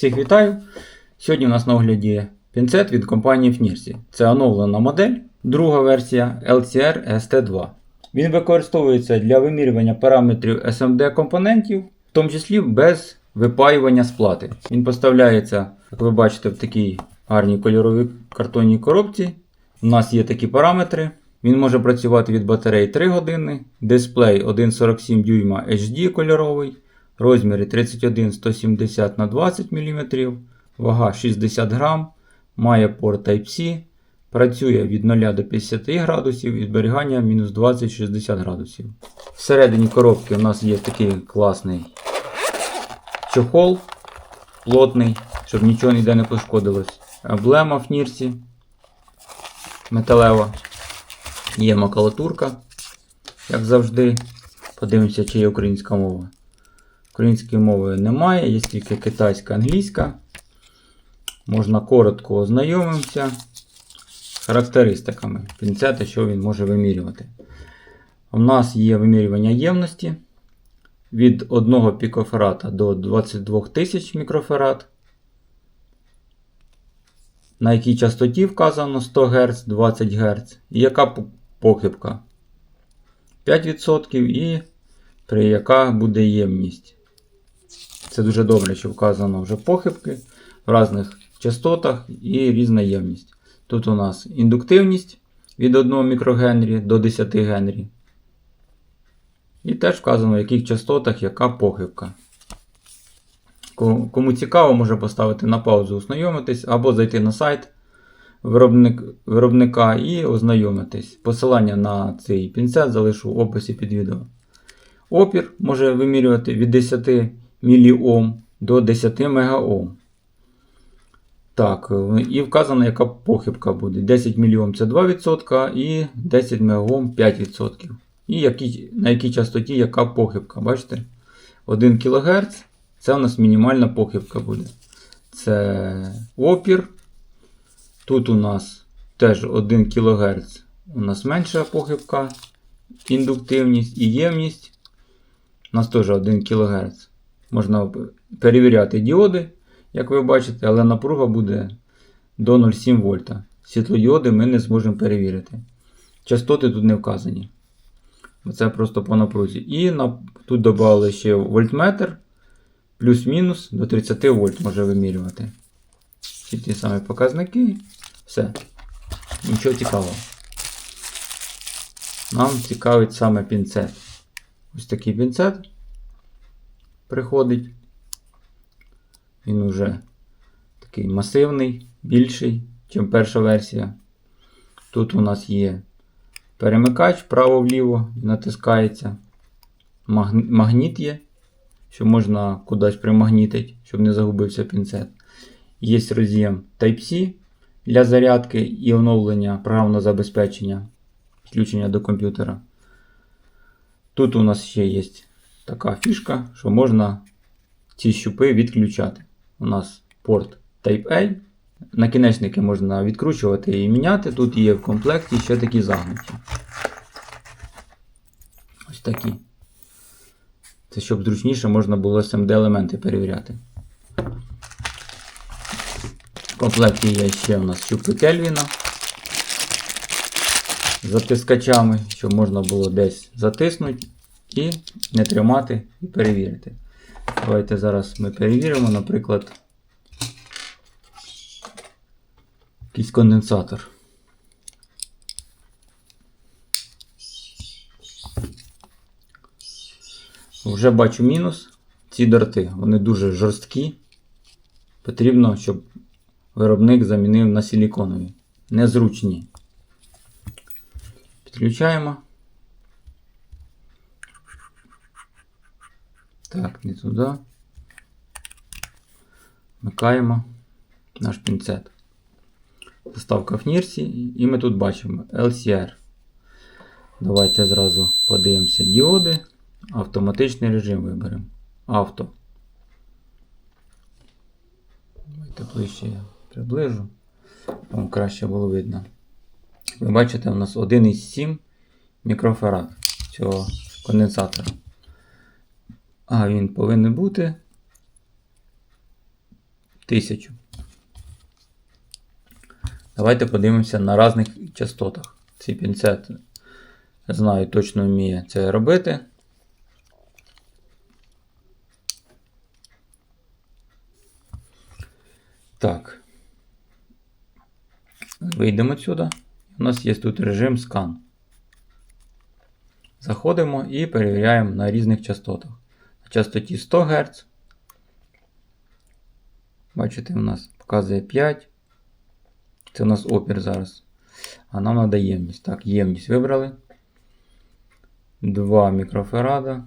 Всіх вітаю! Сьогодні у нас на огляді пінцет від компанії FNIRSI. Це оновлена модель, друга версія LCR ST2. Він використовується для вимірювання параметрів SMD компонентів, в тому числі без випаювання сплати. Він поставляється, як ви бачите, в такій гарній кольоровій картонній коробці. У нас є такі параметри. Він може працювати від батареї 3 години, дисплей 1,47 дюйма HD кольоровий, розміри 31 170 на 20 мм, вага 60 грам, має порт Type-C, працює від 0 до 50 градусів і зберігання мінус 20-60 градусів. Всередині коробки у нас є такий класний чохол, плотний, щоб нічого ніде не пошкодилось. Емблема в нірсі металева. Є макулатурка, як завжди. Подивимося, чи є українська мова. Української мови немає, є тільки китайська, англійська. Можна коротко ознайомимося з характеристиками пінцета, що він може вимірювати. У нас є вимірювання ємності від 1 пікофарада до 22 тисяч мікрофарад. На якій частоті вказано 100 Гц, 20 Гц. І яка похибка? 5% і при яка буде ємність. Це дуже добре, що вказано вже похибки в різних частотах і різна ємність. Тут у нас індуктивність від 1 мікрогенрі до 10 генрі. І теж вказано, в яких частотах яка похибка. Кому цікаво, може поставити на паузу, ознайомитись, або зайти на сайт виробник, виробника і ознайомитись. Посилання на цей пінцет залишу в описі під відео. Опір може вимірювати від 10 мОм до 10 МОм. Так, і вказано, яка похибка буде. 10 мОм це 2% і 10 МОм 5%. І які, на якій частоті яка похибка. Бачите? 1 кГц це у нас мінімальна похибка буде. Це опір. Тут у нас теж 1 кГц. У нас менша похибка, індуктивність і ємність. У нас теж 1 кГц. Можна перевіряти діоди, як ви бачите, але напруга буде до 0,7 вольта. Світлодіоди ми не зможемо перевірити. Частоти тут не вказані. Це просто по напрузі. І на, тут додали ще вольтметр. Плюс-мінус до 30 вольт може вимірювати. Всі ті самі показники. Все. Нічого цікавого. Нам цікавить саме пінцет. Ось такий пінцет приходить. Він уже такий масивний, більший, ніж перша версія. Тут у нас є перемикач вправо-вліво, натискається. Магніт є, що можна кудись примагнітити, щоб не загубився пінцет. Є роз'єм Type-C для зарядки і оновлення програмного забезпечення, підключення до комп'ютера. Тут у нас ще є така фішка, що можна ці щупи відключати. У нас порт Type-A. Накінечники можна відкручувати і міняти. Тут є в комплекті ще такі загнуті. Ось такі. Це щоб зручніше можна було SMD-елементи перевіряти. В комплекті є ще у нас щупи Кельвіна затискачами, щоб можна було десь затиснути і не тримати і перевірити. Давайте зараз ми перевіримо, наприклад, якийсь конденсатор. Вже бачу мінус. Ці дорти, вони дуже жорсткі. Потрібно, щоб виробник замінив на силіконові. Незручні. Підключаємо. Так, не туди. Вмикаємо наш пінцет. Заставка в нірсі, і ми тут бачимо LCR. Давайте зразу подивимося діоди. Автоматичний режим виберемо. Авто. Давайте ближче я приближу. Вам краще було видно. Ви бачите, у нас 1,7 мікрофарад цього конденсатора. А він повинен бути 1000. Давайте подивимося на різних частотах. Цей пінцет знаю, точно вміє це робити. Так. Вийдемо сюди. У нас є тут режим скан. Заходимо і перевіряємо на різних частотах. На частоті 100 Гц. Бачите, у нас показує 5. Це у нас опір зараз. А нам треба ємність. Так, ємність вибрали. 2 мікрофарада.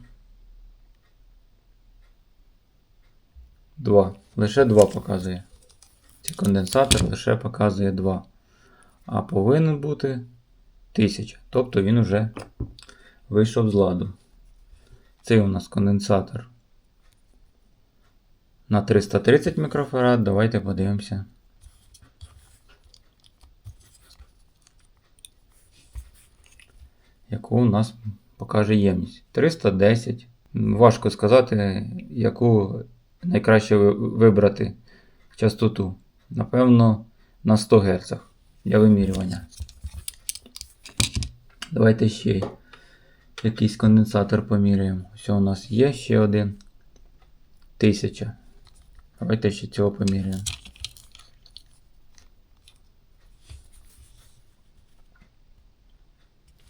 2. Лише 2 показує. Цей конденсатор лише показує 2. А повинен бути 1000. Тобто він вже вийшов з ладу. Цей у нас конденсатор на 330 мікрофарад. Давайте подивимося. Яку у нас покаже ємність? 310. Важко сказати, яку найкраще вибрати частоту. Напевно, на 100 Гц для вимірювання. Давайте ще якийсь конденсатор поміряємо. Ось у нас є ще один. 1000. Давайте ще цього поміряємо.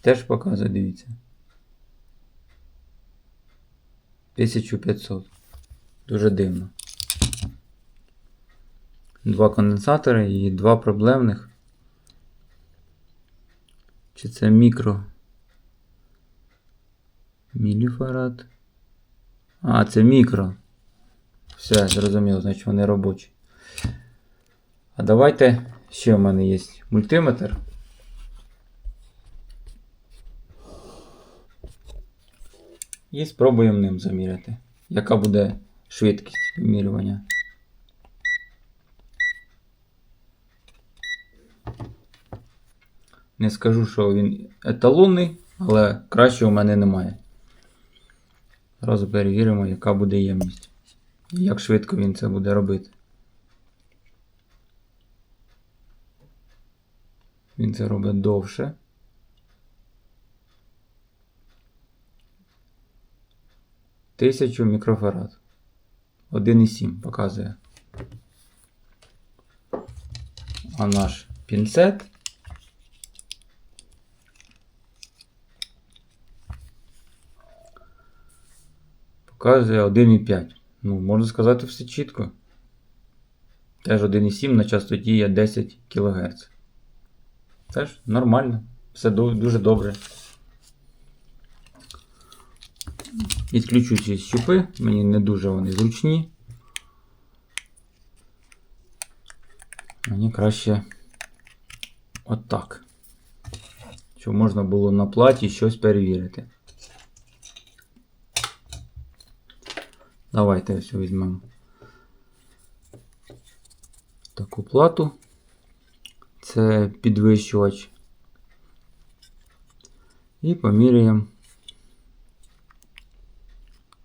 Теж показує, дивіться. 1500. Дуже дивно. Два конденсатори і два проблемних. Чи це мікро? Міліфарад. А, це мікро. Все, зрозуміло, значить вони робочі. А давайте ще в мене є мультиметр. І спробуємо ним заміряти. Яка буде швидкість вимірювання. Не скажу, що він еталонний, але краще у мене немає. Зразу перевіримо, яка буде ємність. І як швидко він це буде робити. Він це робить довше. Тисячу мікрофарад. 1,7 показує. А наш пінцет показує 1,5. Ну, можна сказати, все чітко. Теж 1,7 на частоті є 10 кГц. Теж нормально. Все дуже добре. Відключу ці щупи, мені не дуже вони зручні. Мені краще отак. Щоб можна було на платі щось перевірити. Давайте ось візьмемо таку плату. Це підвищувач. І поміряємо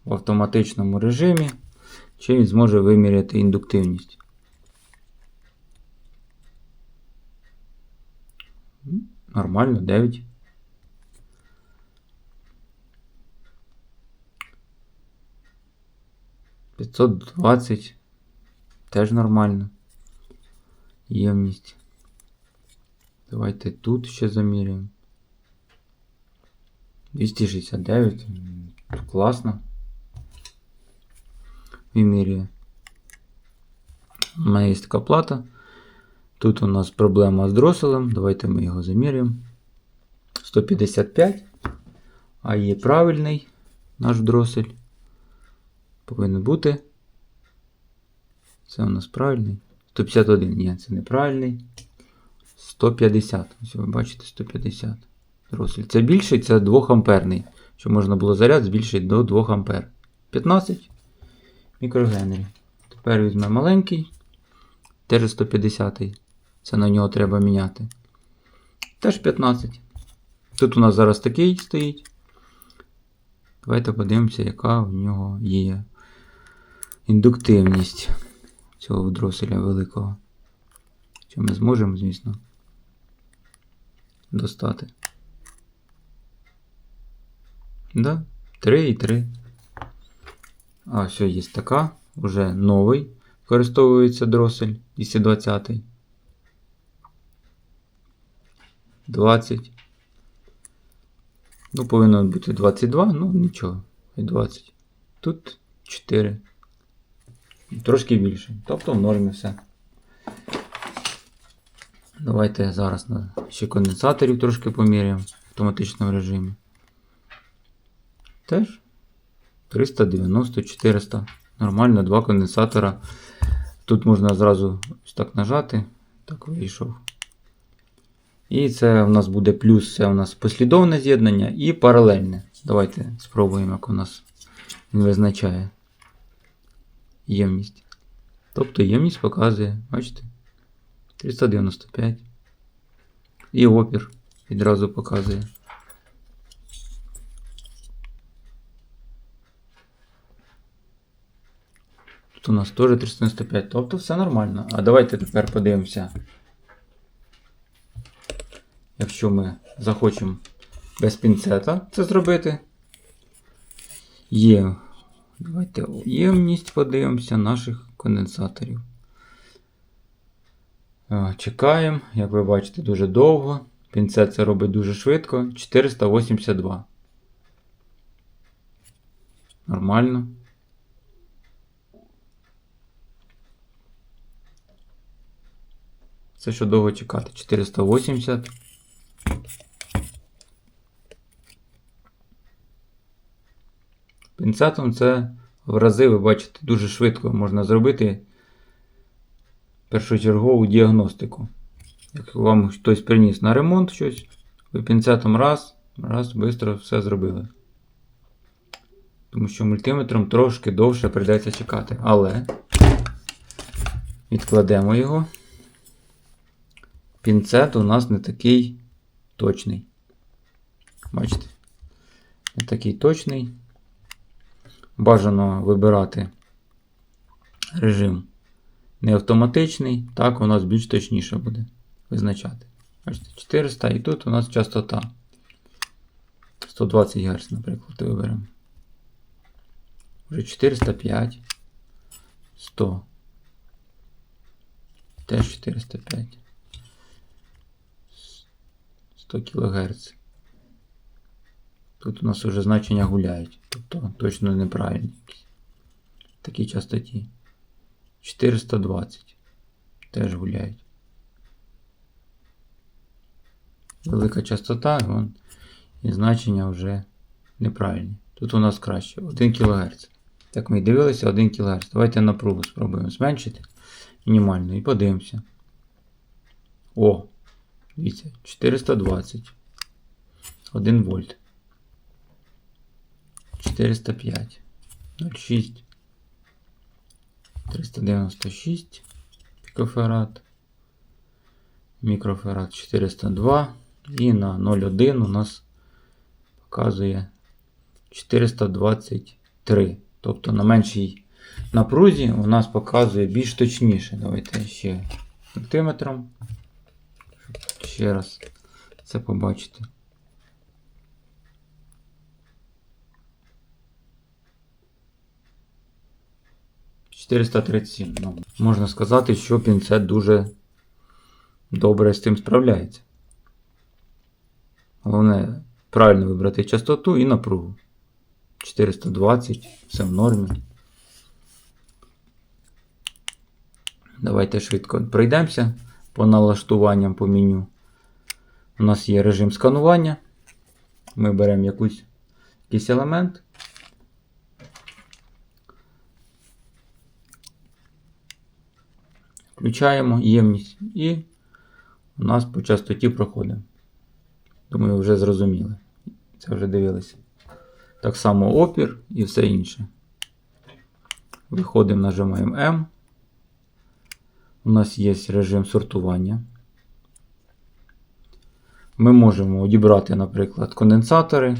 в автоматичному режимі, чи він зможе виміряти індуктивність. Нормально, 9. П'ятсот двадцять. Теж нормально. Ємність. Давайте тут ще заміряємо. 269. М, Класно. Вимірює. У мене є така плата. Тут у нас проблема з дроселем. Давайте ми його заміряємо. 155. А є правильний наш дросель. Повинен бути. Це у нас правильний. 151. Ні, це неправильний. 150. Ось ви бачите 150. Дросель. Це більший, це 2 амперний. Щоб можна було заряд збільшити до 2 ампер. 15 мікрогенерів. Тепер візьмемо маленький. Теж 150. Це на нього треба міняти. Теж 15. Тут у нас зараз такий стоїть. Давайте подивимося, яка в нього є індуктивність. цього дроселя великого. Що ми зможемо, звісно, достати. Да, 3 і 3. А, все, є така. Уже новий. Використовується дросель 220. 20. Ну, повинно бути 22, ну нічого, хай 20. Тут 4. Трошки більше. Тобто в нормі все. Давайте зараз ще конденсаторів трошки поміряємо в автоматичному режимі. Теж 390, 400. Нормально, два конденсатора. Тут можна зразу ось так нажати. Так вийшов. І це у нас буде плюс, це у нас послідовне з'єднання і паралельне. Давайте спробуємо, як у нас він визначає ємність. Тобто ємність показує, бачите? 395. І опір відразу показує. Тут у нас теж 395, тобто все нормально. А давайте тепер подивимося. Якщо ми захочемо без пінцета це зробити. Є. Давайте ємність подивимося наших конденсаторів. Чекаємо, як ви бачите, дуже довго. Пінцет це робить дуже швидко. 482. Нормально. Це що довго чекати? 480. Пінцетом це в рази, ви бачите, дуже швидко можна зробити першочергову діагностику. Як вам хтось приніс на ремонт щось, ви пінцетом раз, раз, швидко все зробили. Тому що мультиметром трошки довше прийдеться чекати. Але відкладемо його. Пінцет у нас не такий точний. Бачите? Не такий точний. Бажано вибирати режим не автоматичний, так у нас більш точніше буде визначати. Бачите, 400 і тут у нас частота. 120 Гц, наприклад, виберемо. Вже 405. 100. Теж 405. 100 кГц. Тут у нас вже значення гуляють. Тобто точно неправильні якісь. Такі частоті. 420. Теж гуляють. Велика частота, вон, і значення вже неправильні. Тут у нас краще. 1 кГц. Так, ми дивилися 1 кГц. Давайте напругу спробуємо зменшити мінімально і подивимося. О! Дивіться, 420. 1 вольт. 405. 0,6. 396 пікофарад. Мікрофарад 402. І на 0,1 у нас показує 423. Тобто на меншій напрузі у нас показує більш точніше. Давайте ще сантиметром. Ще раз це побачити. — 437. Ну, можна сказати, що пінцет дуже добре з цим справляється. Головне правильно вибрати частоту і напругу. 420, все в нормі. Давайте швидко пройдемося по налаштуванням по меню. У нас є режим сканування. Ми беремо якийсь елемент. Включаємо ємність і у нас по частоті проходимо. Думаю, вже зрозуміли. Це вже дивилися. Так само опір і все інше. Виходимо, нажимаємо M. У нас є режим сортування. Ми можемо одібрати, наприклад, конденсатори,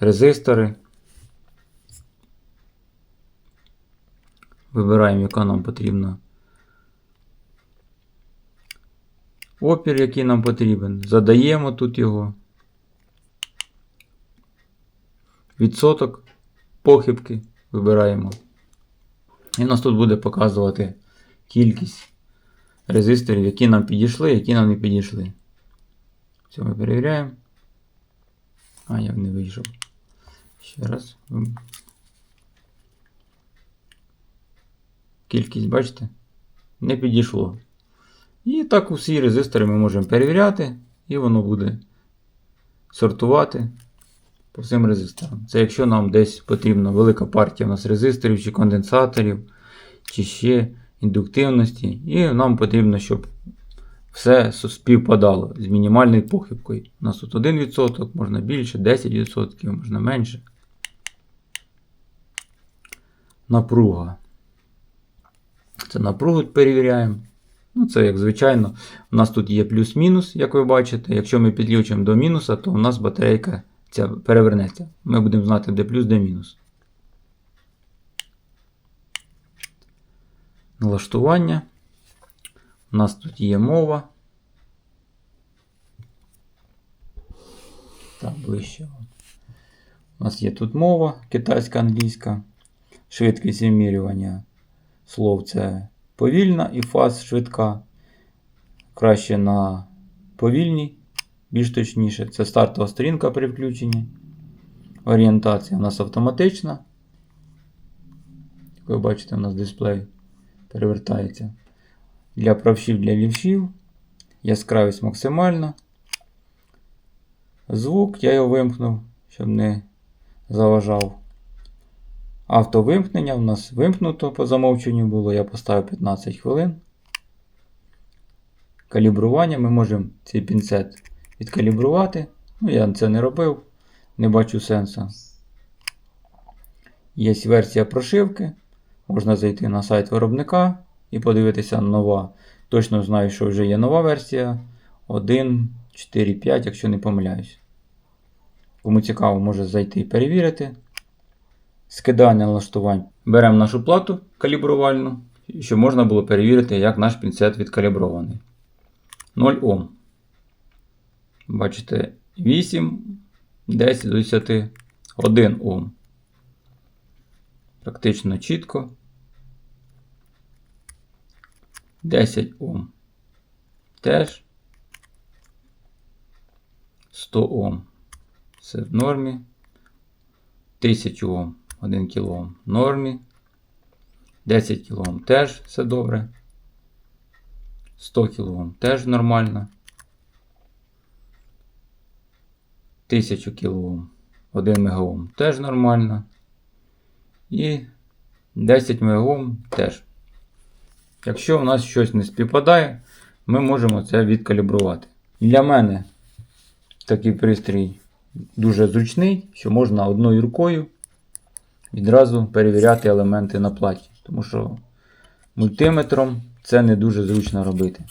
резистори. Вибираємо, яка нам потрібна. Опір, який нам потрібен. Задаємо тут його. Відсоток похибки вибираємо. І в нас тут буде показувати кількість резисторів, які нам підійшли, які нам не підійшли. Все, ми перевіряємо. А, я не вийшов. Ще раз. Кількість, бачите? Не підійшло. І так усі резистори ми можемо перевіряти, і воно буде сортувати по всім резисторам. Це якщо нам десь потрібна велика партія у нас резисторів чи конденсаторів, чи ще індуктивності. І нам потрібно, щоб все співпадало з мінімальною похибкою. У нас тут 1%, можна більше, 10%, можна менше. Напруга. Це напругу перевіряємо. Ну, це як звичайно. У нас тут є плюс-мінус, як ви бачите. Якщо ми підключимо до мінуса, то у нас батарейка ця перевернеться. Ми будемо знати, де плюс, де мінус. Налаштування. У нас тут є мова. Так, ближче. У нас є тут мова китайська, англійська. Швидкість вимірювання слов це повільна і фаз швидка. Краще на повільній, більш точніше. Це стартова сторінка при включенні. Орієнтація у нас автоматична. Як ви бачите, у нас дисплей перевертається. Для правшів, для лівшів. Яскравість максимальна. Звук я його вимкнув, щоб не заважав. Автовимкнення у нас вимкнуто по замовченню було, я поставив 15 хвилин. Калібрування ми можемо цей пінцет відкалібрувати. Ну, я це не робив, не бачу сенсу. Є версія прошивки. Можна зайти на сайт виробника і подивитися нова. Точно знаю, що вже є нова версія 1.4.5, якщо не помиляюсь. Кому цікаво, може зайти і перевірити. Скидання налаштувань. Беремо нашу плату калібрувальну, щоб можна було перевірити, як наш пінцет відкалібрований. 0 Ом. Бачите, 8, 10 до 10, 1 Ом. Практично чітко. 10 Ом. Теж 100 Ом. Все в нормі. 1000 Ом. 1 кОм в нормі. 10 кОм теж все добре. 100 кОм теж нормально. 1000 кОм 1 МГОм теж нормально. І 10 МГОм теж. Якщо у нас щось не співпадає, ми можемо це відкалібрувати. Для мене такий пристрій дуже зручний, що можна одною рукою відразу перевіряти елементи на платі. Тому що мультиметром це не дуже зручно робити.